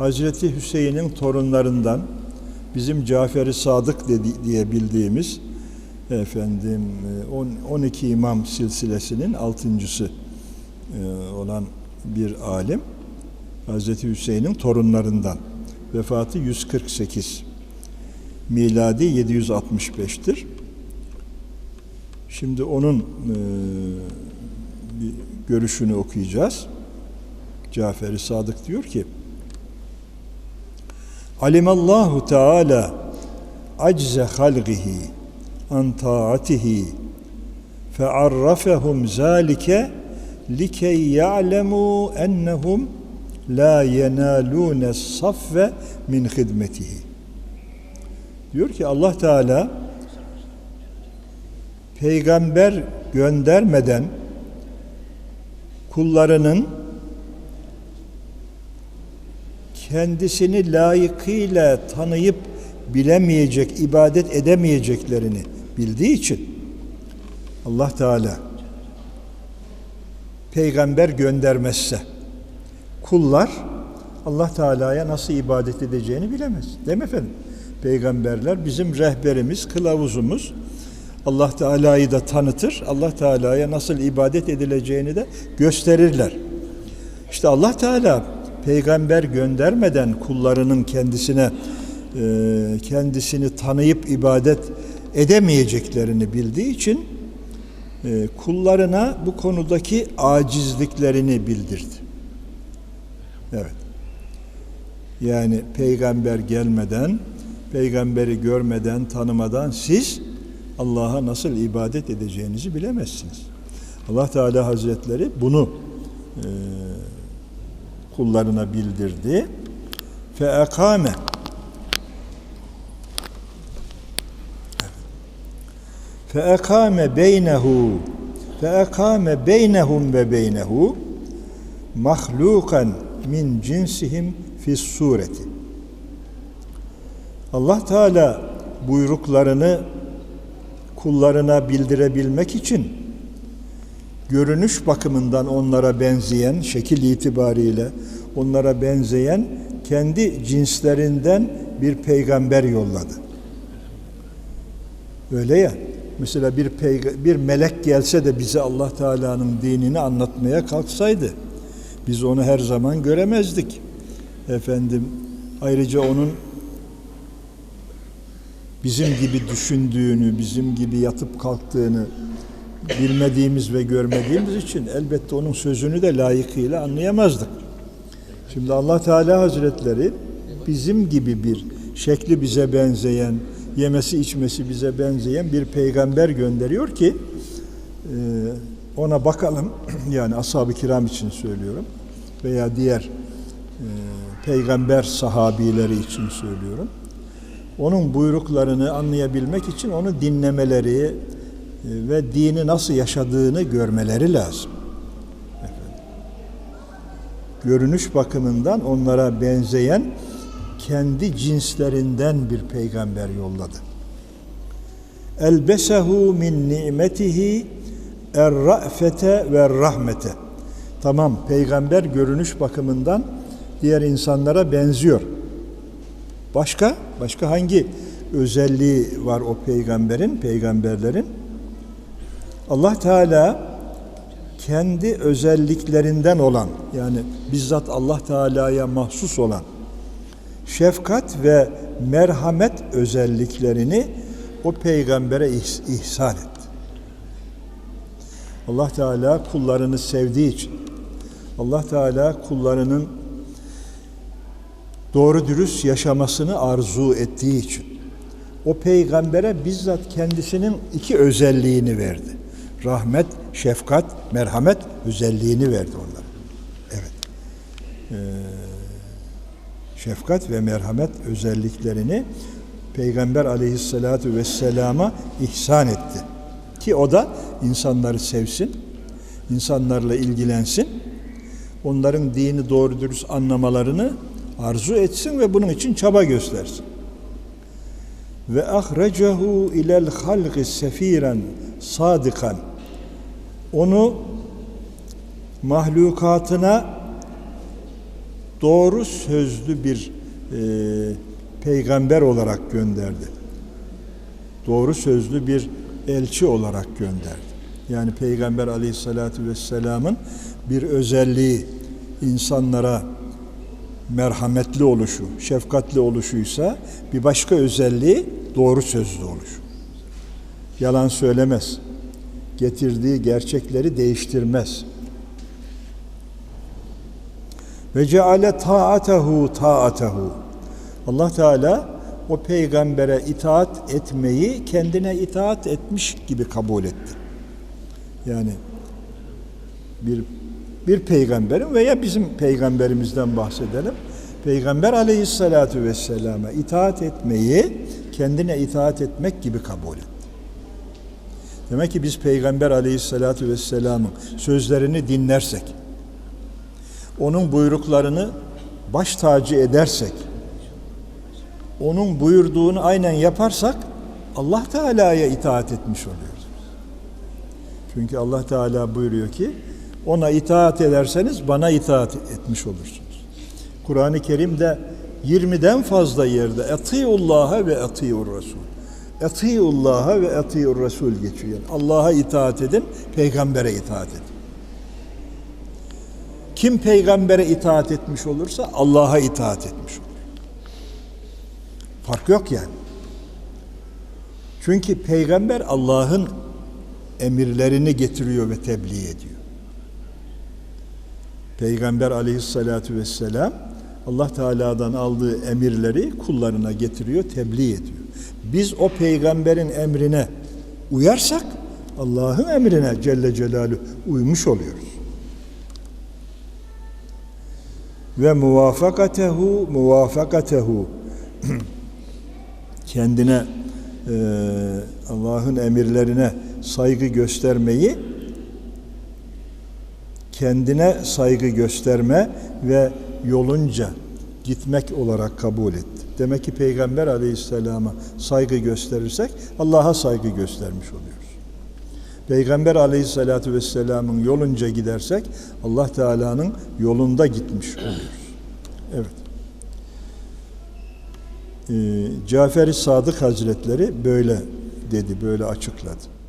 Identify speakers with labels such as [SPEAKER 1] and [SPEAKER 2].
[SPEAKER 1] Hazreti Hüseyin'in torunlarından bizim Cafer-i Sadık dedi, diye bildiğimiz efendim e, on- 12 imam silsilesinin altıncısı e, olan bir alim Hazreti Hüseyin'in torunlarından vefatı 148 miladi 765'tir. Şimdi onun e, bir görüşünü okuyacağız. Cafer-i Sadık diyor ki Alimallahu Teala acze halgihi an taatihi fearrafehum zalike likey ya'lemu ennehum la yenalune safve min hidmetihi. Diyor ki Allah Teala peygamber göndermeden kullarının kendisini layıkıyla tanıyıp bilemeyecek, ibadet edemeyeceklerini bildiği için Allah Teala peygamber göndermezse kullar Allah Teala'ya nasıl ibadet edeceğini bilemez. Değil mi efendim? Peygamberler bizim rehberimiz, kılavuzumuz. Allah Teala'yı da tanıtır. Allah Teala'ya nasıl ibadet edileceğini de gösterirler. İşte Allah Teala peygamber göndermeden kullarının kendisine e, kendisini tanıyıp ibadet edemeyeceklerini bildiği için e, kullarına bu konudaki acizliklerini bildirdi. Evet. Yani peygamber gelmeden, peygamberi görmeden, tanımadan siz Allah'a nasıl ibadet edeceğinizi bilemezsiniz. Allah Teala Hazretleri bunu e, kullarına bildirdi. Fe ekame fe ekame beynehu fe ekame beynehum ve beynehu mahlukan min cinsihim fis sureti. Allah Teala buyruklarını kullarına bildirebilmek için görünüş bakımından onlara benzeyen, şekil itibariyle onlara benzeyen kendi cinslerinden bir peygamber yolladı. Öyle ya. Mesela bir bir melek gelse de bize Allah Teala'nın dinini anlatmaya kalksaydı biz onu her zaman göremezdik. Efendim ayrıca onun bizim gibi düşündüğünü, bizim gibi yatıp kalktığını bilmediğimiz ve görmediğimiz için elbette onun sözünü de layıkıyla anlayamazdık. Şimdi Allah Teala Hazretleri bizim gibi bir şekli bize benzeyen, yemesi içmesi bize benzeyen bir peygamber gönderiyor ki e, ona bakalım yani ashab-ı kiram için söylüyorum veya diğer e, peygamber sahabileri için söylüyorum. Onun buyruklarını anlayabilmek için onu dinlemeleri ve dini nasıl yaşadığını görmeleri lazım. Görünüş bakımından onlara benzeyen kendi cinslerinden bir peygamber yolladı. Elbesehu min nimetihi er-ra'fete ve rahmete. Tamam peygamber görünüş bakımından diğer insanlara benziyor. Başka? Başka hangi özelliği var o peygamberin, peygamberlerin? Allah Teala kendi özelliklerinden olan yani bizzat Allah Teala'ya mahsus olan şefkat ve merhamet özelliklerini o peygambere ihs- ihsan etti. Allah Teala kullarını sevdiği için Allah Teala kullarının doğru dürüst yaşamasını arzu ettiği için o peygambere bizzat kendisinin iki özelliğini verdi. Rahmet, şefkat, merhamet özelliğini verdi onlara. Evet. Ee, şefkat ve merhamet özelliklerini Peygamber aleyhissalatu vesselama ihsan etti. Ki o da insanları sevsin, insanlarla ilgilensin, onların dini doğru dürüst anlamalarını arzu etsin ve bunun için çaba göstersin. Ve ahrecehu ilel halqi sefiren sadikan. Onu mahlukatına doğru sözlü bir e, peygamber olarak gönderdi. Doğru sözlü bir elçi olarak gönderdi. Yani Peygamber aleyhissalatu vesselamın bir özelliği insanlara merhametli oluşu, şefkatli oluşuysa bir başka özelliği doğru sözlü oluşu. Yalan söylemez. Getirdiği gerçekleri değiştirmez. Ve ceale taatehu taatehu. Allah Teala o peygambere itaat etmeyi kendine itaat etmiş gibi kabul etti. Yani bir bir peygamberin veya bizim peygamberimizden bahsedelim. Peygamber aleyhissalatu vesselama itaat etmeyi kendine itaat etmek gibi kabul etti. Demek ki biz peygamber aleyhissalatu vesselamın sözlerini dinlersek, onun buyruklarını baş tacı edersek, onun buyurduğunu aynen yaparsak Allah Teala'ya itaat etmiş oluyoruz. Çünkü Allah Teala buyuruyor ki ona itaat ederseniz bana itaat etmiş olursunuz. Kur'an-ı Kerim'de 20'den fazla yerde etiullaha ve etiur Resul. Etiullaha ve etiur Resul geçiyor. Yani Allah'a itaat edin, peygambere itaat edin. Kim peygambere itaat etmiş olursa Allah'a itaat etmiş olur. Fark yok yani. Çünkü peygamber Allah'ın emirlerini getiriyor ve tebliğ ediyor. Peygamber aleyhissalatu vesselam Allah Teala'dan aldığı emirleri kullarına getiriyor, tebliğ ediyor. Biz o peygamberin emrine uyarsak Allah'ın emrine Celle Celaluhu uymuş oluyoruz. Ve muvafakatehu muvafakatehu kendine e, Allah'ın emirlerine saygı göstermeyi kendine saygı gösterme ve yolunca gitmek olarak kabul etti. Demek ki Peygamber aleyhisselama saygı gösterirsek Allah'a saygı göstermiş oluyoruz. Peygamber aleyhissalatu vesselamın yolunca gidersek Allah Teala'nın yolunda gitmiş oluyoruz. Evet. Ee, Cafer-i Sadık Hazretleri böyle dedi, böyle açıkladı.